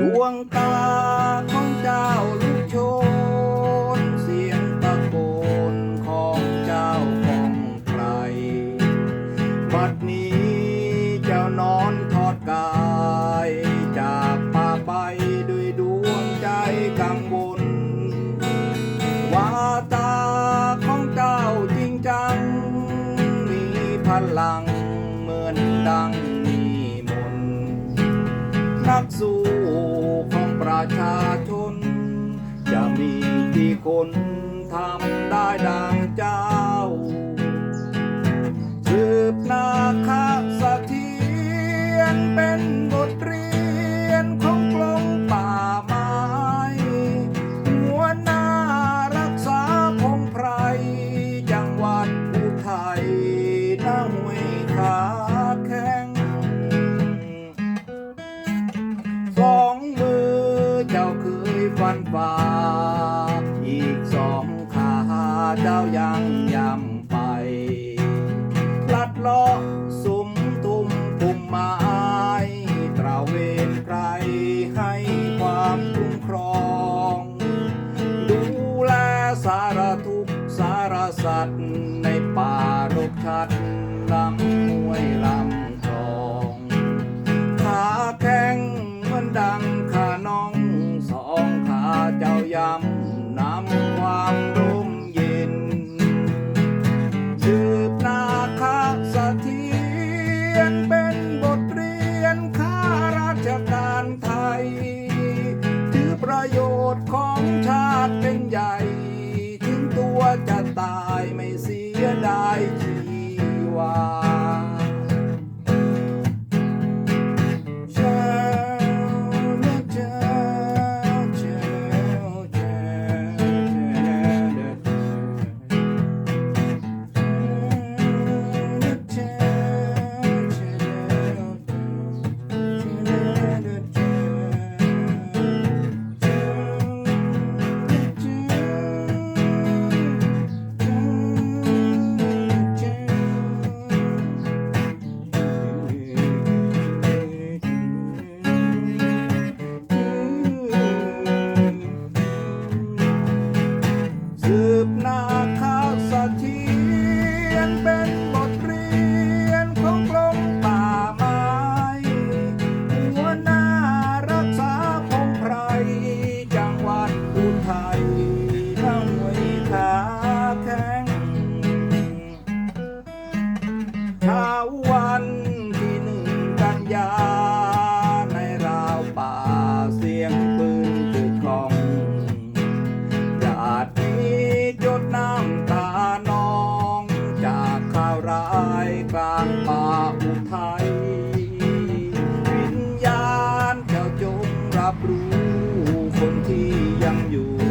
ดวงตาของเจ้าลูกโช สู้ของประชาชน จะมีที่คนทำได้ดังเจ้าานฟ้า อีกสองขาเจ้ายังยำไปลัดล้อสุมตุมพุ่มไม้ตระเวนไกลให้ความคุ้มครอง ดูแลสารทุกสารสัตว์ในป่ารกชัดลำห้วยลำ ชน์ของชาติเป็นใหญ่ ถึงตัวจะตายไม่เสียดายชี บนาข้าวสะเทียนเป็นบทเรียนของกรมป่าไม้หัวหน้ารักษาของใครจังหวัดอุทัยทั้งไว้ขาแข็งชาว ร้ายกลางป่าอุทัยวิญญาณเจ้าจงรับรู้คนที่ยังอยู่